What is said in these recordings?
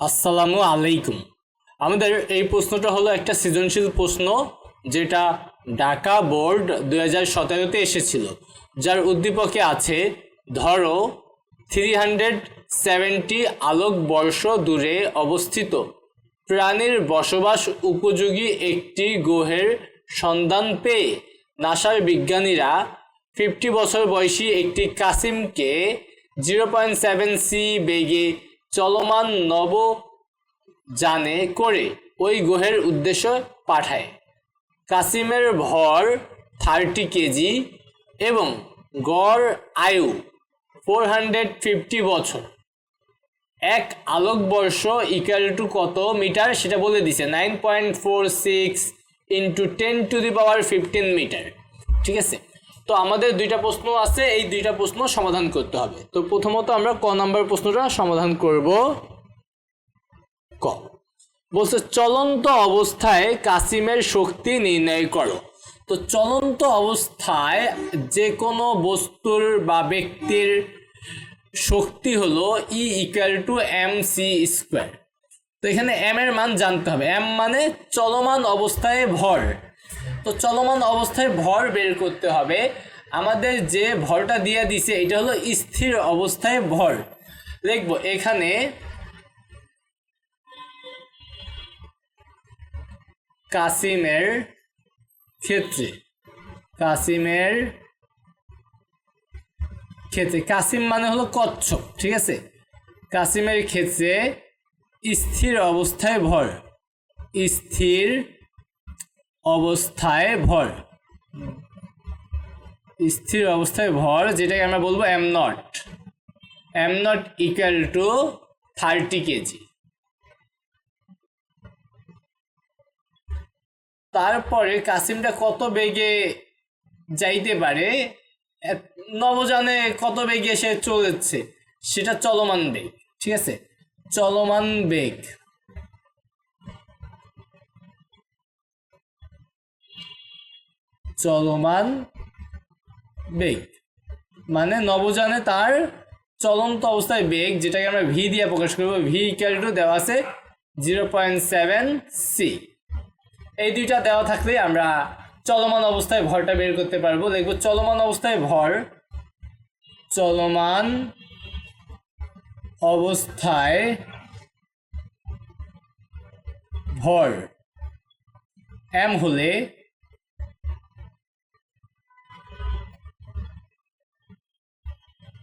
আসসালামু আলাইকুম। আমাদের এই প্রশ্নটা হলো একটা সৃজনশীল প্রশ্ন যেটা ঢাকা বোর্ড দু হাজার সতেরোতে এসেছিল, যার উদ্দীপকে আছে, ধরো থ্রি হান্ড্রেড সেভেন্টি আলোকবর্ষ দূরে অবস্থিত। প্রাণীর বসবাস উপযোগী একটি গ্রহের সন্ধান পেয়ে নাসার বিজ্ঞানীরা ফিফটি বছর বয়সী একটি কাসিমকে জিরো পয়েন্ট সেভেন সি বেগে চলমান নব জানে করে ওই গ্রহের উদ্দেশ্য পাঠায়। কাসিমের ভর থার্টি কেজি এবং গড় আয়ু ফোর হান্ড্রেড ফিফটি বছর। এক আলোকবর্ষ ইকুয়াল টু কত মিটার সেটা বলে দিছে। Nine point four six into ten to the power fifteen metre ঠিক আছে? তো আমাদের দুইটা প্রশ্ন আছে, এই দুইটা প্রশ্ন সমাধান করতে হবে। তো প্রথমত আমরা ক নাম্বার প্রশ্নটা সমাধান করব। ক। বলছে, চলন্ত অবস্থায় কাসিমের শক্তি নির্ণয় করো। তো চলন্ত অবস্থায় যে কোনো বস্তুর বা ব্যক্তির শক্তি হলো E equal to M C square তো এখানে এম এর মান জানতে হবে। এম মানে চলমান অবস্থায় ভর। তো চলমান অবস্থায় ভর বের করতে হবে। আমাদের যে ভরটা দিয়ে দিছে, এটা হলো স্থির অবস্থায় ভর। দেখব এখানে কাসিমের ক্ষেত্রে কাসিমের ক্ষেত্রে, কাসিম মানে হলো কচ্ছপ, ঠিক আছে? কাসিমের ক্ষেত্রে স্থির অবস্থায় ভর, স্থির অবস্থায় ভর। স্থির অবস্থায় ভর, যেটাকে আমরা বলব M nought M nought equal to thirty KG তারপরে কাসিমটা কত বেগে যাইতে পারে? নবজানে কত বেগে সে চলেছে? সেটা চলমান বেগ, ঠিক আছে? চলমান বেগ। চলমান বেগ। মানে নবজানে তার চলন্ত অবস্থায় বেগ, যেটাকে আমরা ভি দিয়ে প্রকাশ করব ভি ইকুয়াল টু দেওয়া আছে জিরো পয়েন্ট সেভেন সি এই দুইটা দেওয়া থাকলে আমরা চলমান অবস্থায় ভরটা বের করতে পারব। দেখব চলমান অবস্থায় ভর চলমান অবস্থায় ভর এম হলে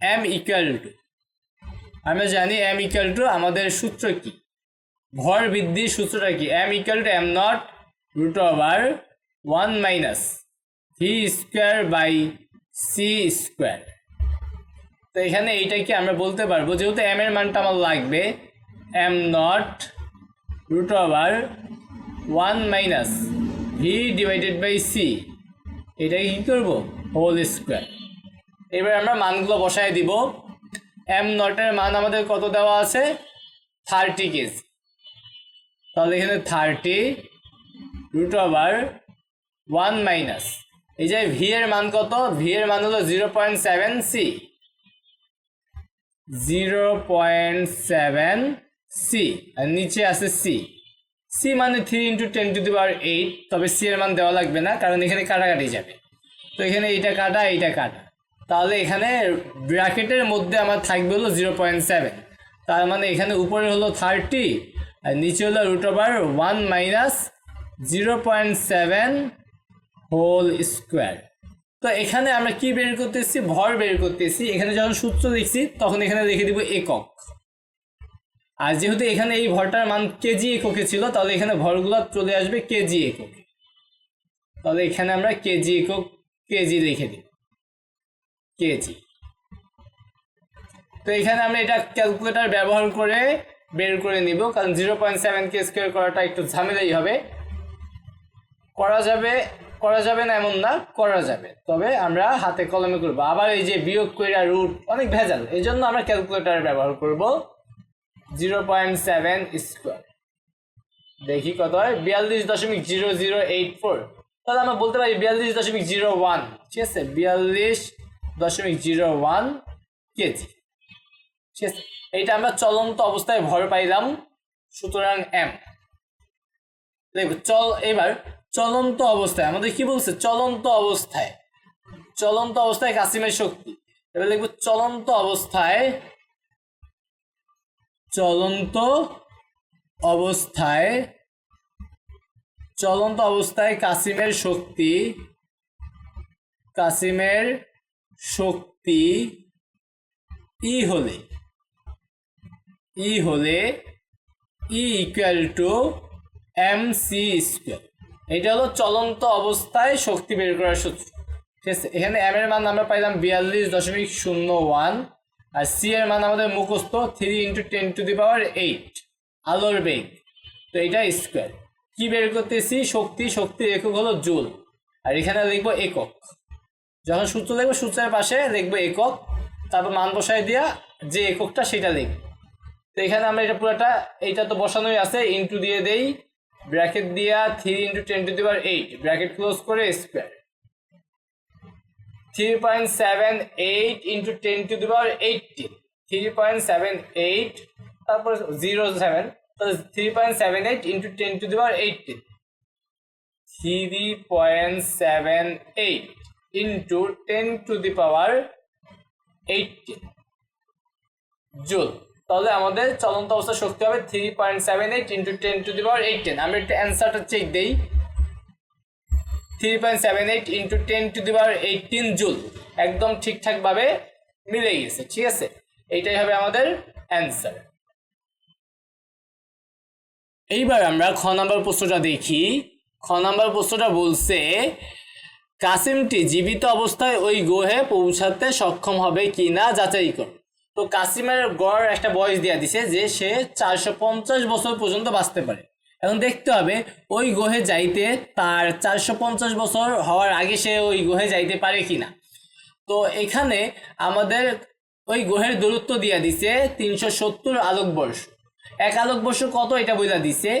এম ইকুয়াল টু আমরা জানি এম ইকুয়াল টু আমাদের সূত্র কি? ভর বৃদ্ধির সূত্রটা কি? M equal to M nought root over one minus V square by C square তো এখানে এইটাকে আমরা বলতে পারব? যেহেতু এম এর মানটা আমার লাগবে M nought root over one minus V divided by C এটাকে কী করব? হোল স্কোয়ার এবার আমরা মানগুলো বসায় দিব। এম নটের মান আমাদের কত দেওয়া আছে? Thirty KG. তাহলে এখানে thirty root over one minus এই যে ভি এর মান কত? ভি এর মান হলো zero point seven C zero point seven C আর নিচে আছে সি সি মানে three into ten to the power eight তবে সি এর মান দেওয়া লাগবে না, কারণ এখানে কাটাকাটি যাবে। তো এখানে এইটা কাটা এইটা কাটা। তাহলে এখানে ব্র্যাকেটের মধ্যে আমার থাকবে হলো জিরো পয়েন্ট সেভেন। তার মানে এখানে উপরে হলো থার্টি, আর নিচে হলো root over one minus zero point seven whole square. তো এখানে আমরা কি বের করতেছি? ভর বের করতেছি। এখানে যখন সূত্র লিখছি, তখন এখানে লিখে দিব একক। আর যেহেতু এখানে এই ভরটার মান কেজি এককে ছিল, তাহলে এখানে ভরগুলো চলে আসবে কেজি এককে। তাহলে এখানে আমরা কেজি একক, কেজি লিখে দিই। কেজি তো এখানে আমরা এটা ক্যালকুলেটার ব্যবহার করে বের করে নিব, কারণ জিরো পয়েন্ট সেভেন কে স্কোয়ার করাটা একটু ঝামেলাই হবে। করা যাবে করা যাবে না এমন না, করা যাবে। তবে আমরা হাতে কলমে করব। আবার এই যে বিয়োগ কইরা রুট অনেক ভেজাল। এই জন্য আমরা ক্যালকুলেটার ব্যবহার করব জিরো পয়েন্ট সেভেন স্কোয়ার দেখি কত হয়? বিয়াল্লিশ দশমিক জিরো জিরো এইট ফোর তাহলে আমরা বলতে পারি বিয়াল্লিশ দশমিক জিরো ওয়ান ঠিক আছে? বিয়াল্লিশ দশমিক জিরো ওয়ান কেজি। ঠিক আছে? এইটা আমরা চলন্ত অবস্থায় ভর পাইলাম, সুতরাং এম দেখো, চল, এবার চলন্ত অবস্থায়, আমাদের কি বলছে? চলন্ত অবস্থায়। চলন্ত অবস্থায় কাসিমের শক্তি। এবার লিখব, চলন্ত অবস্থায় চলন্ত অবস্থায় চলন্ত অবস্থায় কাসিমের শক্তি কাসিমের শক্তি ই হলে ই হলে E equal to M C square এটা হলো চলন্ত অবস্থায় শক্তি বের করার সূত্র। ঠিক আছে, এখানে এম এর মান আমরা পাইলাম বিয়াল্লিশ দশমিক শূন্য ওয়ান, আর সি এর মান আমাদের মুখস্থ three into ten to the power eight আলোর বেগ। তো এটা স্কোয়ার কি বের করতেছি? শক্তি, শক্তির একক হলো জুল। আর এখানে লিখব একক। যখন সূত্র লিখব সূত্রের পাশে লিখব একক, তারপর মান বসাই দিয়া যে এককটা সেটা লিখব তো এখানে আমরা এটা পুরোটা, এইটা তো বসানোই আছে ইন্টু দিয়ে দেই ব্র্যাকেট দিয়া three into ten to the power eight bracket close করে square three point seven eight into ten to the power eighty three point seven eight তারপর zero seven three point seven eight into ten to the power eighty three point seven eight into ten to the power eighteen joule তাহলে আমাদের চলন্ত অবস্থা শক্তি হবে three point seven eight into ten to the power eight ten আমরা একটু অ্যান্সারটা check দেই। Three point seven eight into ten to the power eighteen joule একদম ঠিকঠাকভাবে মিলে গেছে, ঠিক আছে? এইটাই হবে আমাদের অ্যান্সার এইবার আমরা খ নাম্বার প্রশ্নটা দেখি। খ নাম্বার প্রশ্নটা বলছে কাসিমটি জীবিত অবস্থায় ওই গ্রহে পৌঁছাতে সক্ষম হবে কি না যাচাই কর তো কাসিমের গড় একটা বয়স দেওয়া দিছে যে সে চারশো পঞ্চাশ বছর পর্যন্ত বাঁচতে পারে। এখন দেখতে হবে, ওই গ্রহে যাইতে তার চারশো পঞ্চাশ বছর হওয়ার আগে সে ওই গ্রহে যাইতে পারে কি না তো এখানে আমাদের ওই গ্রহের দূরত্ব দিয়া দিছে তিনশো সত্তর আলোকবর্ষ। এক আলোকবর্ষ কত এটা বোঝা দিছে?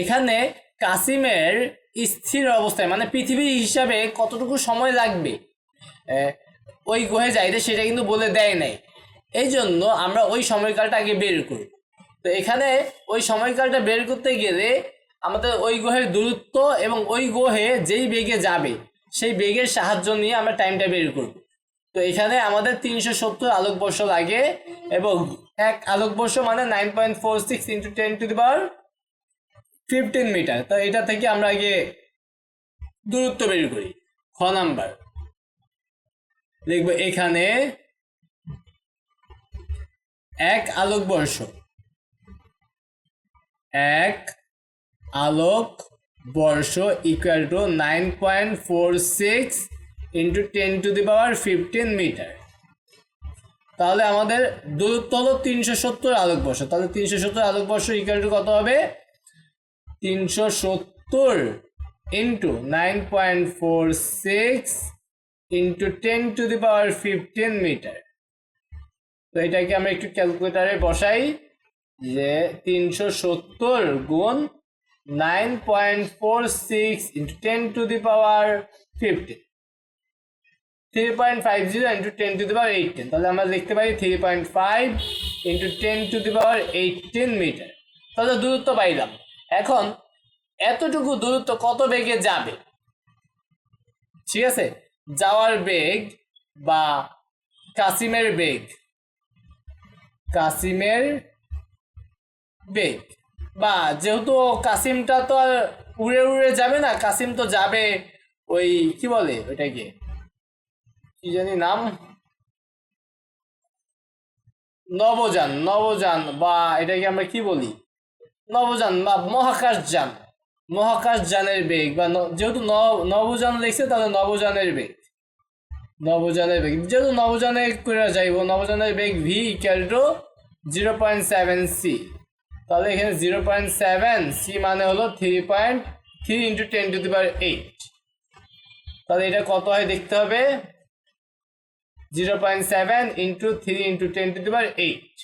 এখানে কাসিমের স্থির অবস্থায় মানে পৃথিবী হিসাবে কতটুকু সময় লাগবে? ওই গ্রহে যাইতে সেটা কিন্তু বলে দেয় নাই। এই জন্য আমরা ওই সময়কালটা আগে বের করি। তো এখানে ওই সময়কালটা বের করতে গেলে আমাদের ওই গ্রহের দূরত্ব এবং ওই গ্রহে যেই বেগে যাবে, সেই বেগের সাহায্য নিয়ে আমরা টাইমটা বের করব। তো এখানে আমাদের তিনশো সত্তর আলোকবর্ষ লাগে এবং এক আলোকবর্ষ মানে nine point four six into ten to the power fifteen metre তো এটা থেকে আমরা আগে দূরত্ব বের করি। খ নাম্বার। লিখব এখানে এক আলোকবর্ষ। এক আলোক বর্ষ equal to nine point four six into ten to the power fifteen metre তাহলে আমাদের দূরত্ব হলো তিনশো সত্তর আলোকবর্ষ। তাহলে তিনশো সত্তর আলোকবর্ষ ইকুয়াল টু কত হবে? তিনশো সত্তর into nine point four six into ten to the power fifteen metre তো এটাকে আমরা একটু ক্যালকুলেটারে বসাই যে তিনশো সত্তর গুণ nine point four six into ten to the power fifteen three point five zero into ten to the power eighteen তাহলে আমরা লিখতে পারি three point five into ten to the power eighteen metre তাহলে দূরত্ব পাইলাম। এখন এতটুকু দূরত্ব কত বেগে যাবে? ঠিক আছে? যাওয়ার বেগ বা কাসিমের বেগ। কাসিমের বেগ। বা যেহেতু কাসিমটা তো আর উড়ে উড়ে যাবে না, কাসিম তো যাবে ওই কি বলে ওইটাকে? কি জানি নাম? নবযান নবযান বা এটাকে আমরা কি বলি? নবযান বা মহাকাশ যান মহাকাশ যানের বেগ বা যেহেতু নবযান লিখছে, তাহলে নবযানের বেগ। নবযানের বেগ। যেহেতু নবযানে করে যাইব নবযানের বেগ v equal to zero point seven c তাহলে এখানে জিরো পয়েন্ট সেভেন সি মানে হলো three point three into ten to the power eight তাহলে এটা কত হয় দেখতে হবে? Zero point seven into three into ten to the power eight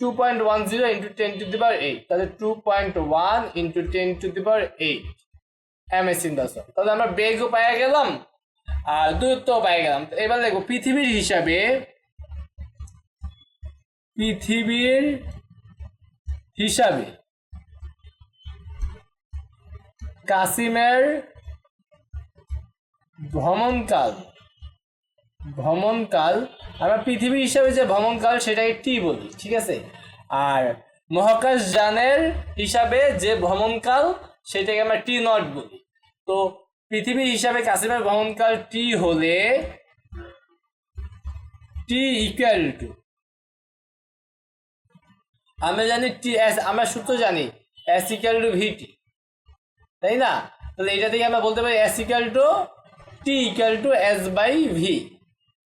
two point one zero into ten to eight তাহলে two point one into ten to the eight m s তাহলে আমরা বেগও পাইয়া গেলাম, আর দূরত্বও পাইয়া গেলাম। এবার দেখো, পৃথিবীর হিসাবে পৃথিবীর হিসাবে কাসিমের ভ্রমণকাল ভ্রমণকাল, আমরা পৃথিবী হিসাবে যে ভ্রমণকাল সেটাকে টি বলি, ঠিক আছে? আর মহাকাশ যানের হিসাবে যে ভ্রমণকাল সেটাকে আমরা টি নট বলি। তো পৃথিবী হিসাবে কাসিমের ভ্রমণকাল টি হলে টি ইকুয়াল টু আমরা জানি টি এস, আমরা সূত্র জানি এস ইকুয়াল টু ভিটি তাই না? তাহলে এটা থেকে আমরা বলতে পারি s equal to t equal to s by v.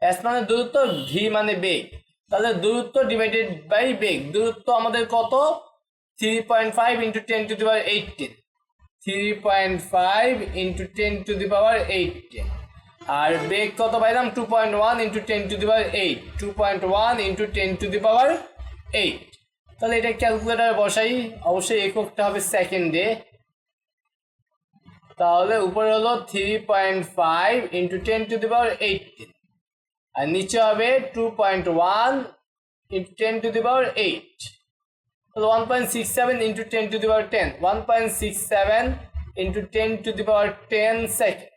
S মানে দূরত্ব ভি মানে বেগ। তাহলে দূরত্ব ডিভাইডেড বাই বেগ। দূরত্ব আমাদের কত? Three point five into ten to the power eighteen three point five into ten to the power eighteen আর বেগ কত পাইলাম? Two point one into ten to the power eight two point one into ten to the power eight তাহলে এটা calculator বসাই। অবশ্যই এককটা হবে সেকেন্ডে তাহলে উপরে হলো three point five into ten to the power eighteen আর নিচে হবে two point one into ten to the power eight one point six seven into ten to the power ten one point six seven into ten to the power ten second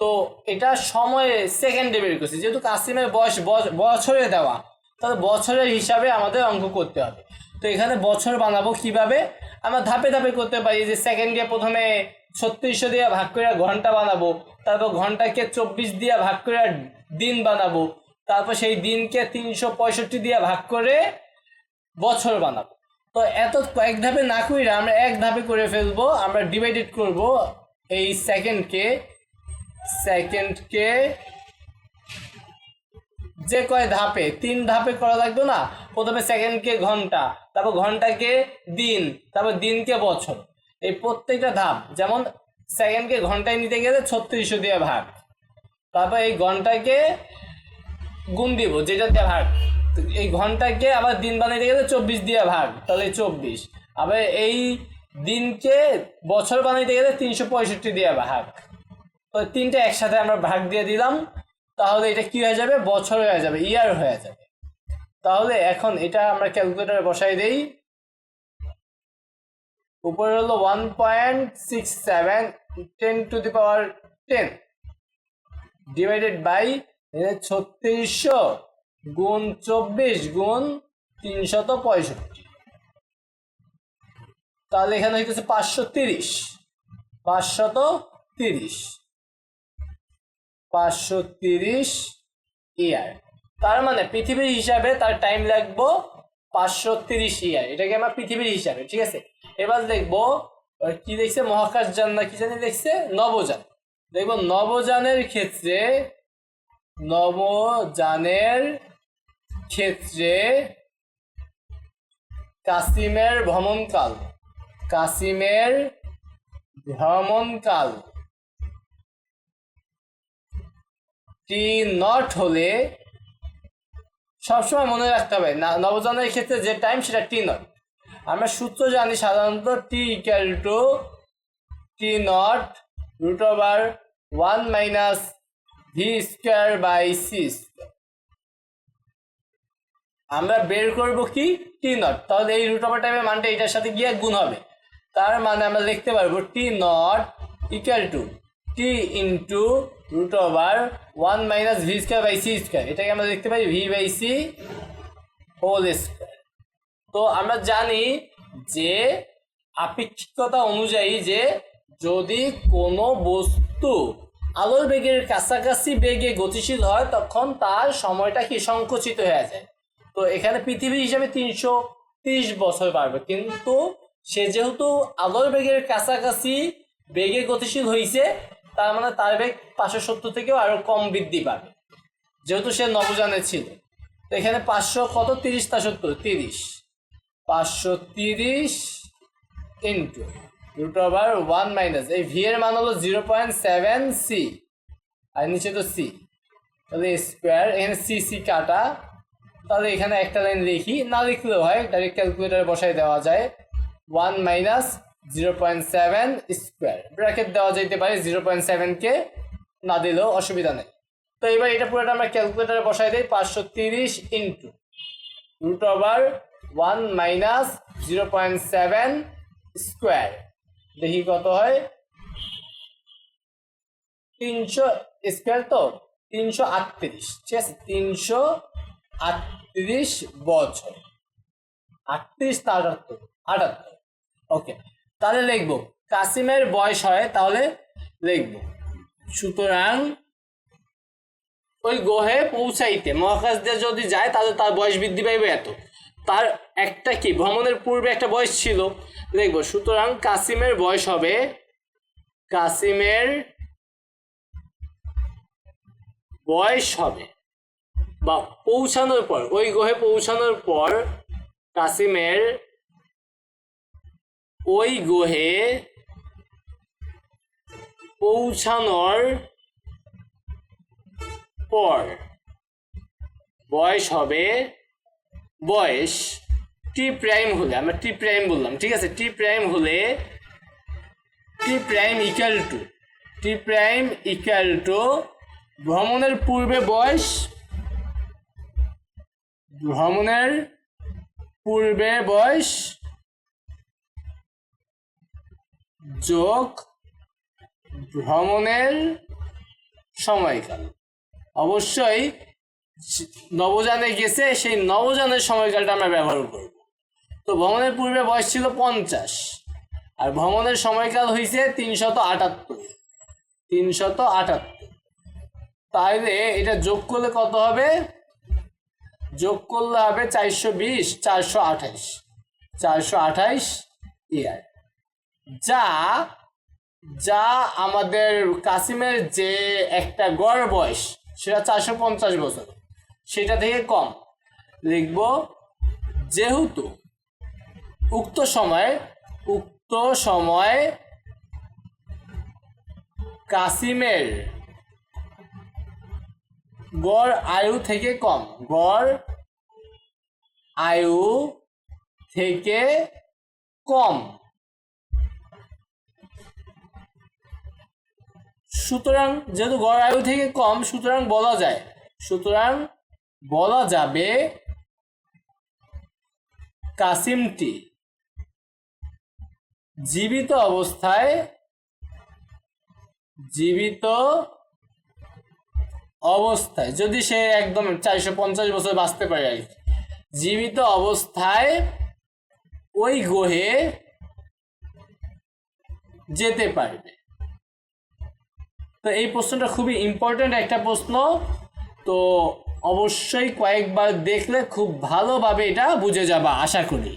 তো এটা সময়ে সেকেন্ডে বের করছি। যেহেতু কাসিমের বয়স বছরে দেওয়া, তাহলে বছরের হিসাবে আমাদের অঙ্ক করতে হবে। তো এখানে বছর বানাবো কীভাবে? আমরা ধাপে ধাপে করতে পারি যে সেকেন্ডে প্রথমে ছত্রিশশো দিয়ে ভাগ করে ঘণ্টা বানাবো, তারপর ঘন্টাকে চব্বিশ দিয়ে ভাগ করে দিন বানাবো। তারপর সেই দিনকে তিনশো পঁয়ষট্টি দিয়ে ভাগ করে বছর বানাবো। তো এত কয়েক ধাপে না করে আমরা এক ধাপে করে ফেলব, আমরা ডিভাইডেড করব এই সেকেন্ডকে সেকেন্ডকে যে কয় ধাপে, তিন ধাপে করা লাগবে না? প্রথমে সেকেন্ডকে ঘণ্টা, তারপর ঘন্টাকে দিন, তারপর দিনকে বছর। এই প্রত্যেকটা ধাপ, যেমন সেকেন্ডকে ঘন্টায় নিতে গেলে ছত্রিশশো দিয়ে ভাগ। তারপর এই ঘন্টাকে গুণ দিব, যেটা দিয়ে ভাগ। এই ঘন্টাকে আবার দিন বানাইতে গেলে চব্বিশ দিয়ে ভাগ, তাহলে চব্বিশ। আবার এই দিনকে বছর বানাইতে গেলে তিনশো পঁয়ষট্টি দিয়ে ভাগ। তো তিনটে একসাথে আমরা ভাগ দিয়ে দিলাম, তাহলে এটা কি হয়ে যাবে? বছর হয়ে যাবে ইয়ার হয়ে যাবে। তাহলে এখন এটা আমরা ক্যালকুলেটারে বসাই দেই। উপরে হলো one point six seven ten to the power ten divided by ছত্রিশশো গুণ চব্বিশ গুণ তিনশত পঁয়ষট্টি। তাহলে এখানে হইতেছে পাঁচশো তিরিশ। পাঁচশত তিরিশ। পাঁচশো তিরিশ ইয়ার তার মানে পৃথিবীর হিসাবে তার টাইম লাগবো পাঁচশো তিরিশ ইয়ার এটাকে আমার পৃথিবীর হিসাবে, ঠিক আছে? এবার দেখব কি দেখছে? মহাকাশ যান না কি জানি দেখছে? নবযান। দেখব নবযানের ক্ষেত্রে নবযানের ক্ষেত্রে কাসিমের ভ্রমণকাল কাসিমের ভ্রমণকাল টি নট হলে সবসময় মনে রাখতে হবে নবজানের ক্ষেত্রে যে টাইম সেটা টি নট। আমরা সূত্র জানি সাধারণত t equal to t naught root over one minus v square by c আমরা বের করব কি? টি নট তাহলে এই রুট ওভার টাইমের মানটা এটার সাথে গিয়ে গুণ হবে। তার মানে আমরা লিখতে পারব t naught equal to t into root over one minus v square by c square এটাকে আমরা দেখতে পাই v by c whole square তো আমরা জানি যে আপেক্ষিকতা অনুযায়ী যে যদি কোনো বস্তু আলোর বেগের কাছাকাছি বেগে গতিশীল হয়, তখন তার সময়টা কি সংকুচিত হয়ে যায়? তো এখানে পৃথিবী হিসাবে তিনশো তিরিশ বছর পারবে কিন্তু সে যেহেতু আলোর বেগের কাছাকাছি বেগে গতিশীল হয়েছে তার মানে তার বেগ পাঁচশো সত্তর থেকেও আরও কম বৃদ্ধি পাবে, যেহেতু সে নবজানে ছিল। তো এখানে পাঁচশো কত? তিরিশ তা সত্তর। তিরিশ। পাঁচশো তিরিশ into root over one minus এই ভি এর মান হলো জিরো পয়েন্ট সেভেন সি আর নিচে তো সি তাহলে স্কোয়ার এখানে সি সি কাটা। তাহলে এখানে একটা লাইন লিখি। না লিখলেও হয় ডাইরেক্ট ক্যালকুলেটার বসাই দেওয়া যায়। One minus zero point seven square bracket দেওয়া যেতে পারে জিরো পয়েন্ট সেভেনকে না দিলেও অসুবিধা নেই। তো এবার এটা পুরোটা আমরা ক্যালকুলেটারে বসাই দিই, পাঁচশো তিরিশ into. Root over one minus zero point seven square দেখি কত হয়? তিনশো স্কোয়ার তো? তিনশো আটত্রিশ। ঠিক আছে, তিনশো আটত্রিশ বছর। আটত্রিশ আটাত্তর আটাত্তর। ওকে তাহলে লিখব, কাসিমের বয়স হয়, তাহলে লিখব। সুতরাং ওই গ্রহে পৌঁছাইতে, মহাকাশ দিয়ে যদি যায়, তাহলে তার বয়স বৃদ্ধি পাইবে এত। তার একটা কি, ভ্রমণের পূর্বে একটা বয়স ছিল। লিখব সুতরাং কাসিমের বয়স হবে কাসিমের বয়স হবে, বা পৌঁছানোর পর, ওই গ্রহে পৌঁছানোর পর কাসিমের ওই গ্রহে পৌঁছানোর পর বয়স হবে, বয়স টি প্রাইম হলে, আমরা টি প্রাইম বললাম, ঠিক আছে? টি প্রাইম হলে t prime equal to t prime equal to ভ্রমণের পূর্বে বয়স, ভ্রমণের পূর্বে বয়স যোগ ভ্রমণের সময়কাল। অবশ্যই নবযানে গেছে, সেই নবযানের সময়কালটা আমরা ব্যবহার করব। তো ভ্রমণের পূর্বে বয়স ছিল পঞ্চাশ। আর ভ্রমণের সময়কাল হয়েছে তিনশত আটাত্তর। তিনশত আটাত্তর। তাইলে এটা যোগ করলে কত হবে? যোগ করলে হবে চারশো বিশ, চারশো আঠাইশ চারশো আঠাইশ ইয়ার। যা যা আমাদের কাসিমের যে একটা গড় বয়স, সেটা চারশো পঞ্চাশ বছর। সেটা থেকে কম। লিখব, যেহেতু উক্ত সময় উক্ত সময় কাসিমের গড় আয়ু থেকে কম। গড় আয়ু থেকে কম। সুতরাং যেহেতু গড় আয়ু থেকে কম, সুতরাং বলা যায়, সুতরাং বলা যাবে কাসিমটি। জীবিত অবস্থায় জীবিত অবস্থায়, যদি সে একদম চারশো পঞ্চাশ বছর বাঁচতে পারে আর জীবিত অবস্থায় ওই গ্রহে যেতে পারবে। তো এই প্রশ্নটা খুবই ইম্পর্ট্যান্ট একটা প্রশ্ন। তো অবশ্যই কয়েকবার দেখলে খুব ভালোভাবে এটা বুঝে যাবা, আশা করি।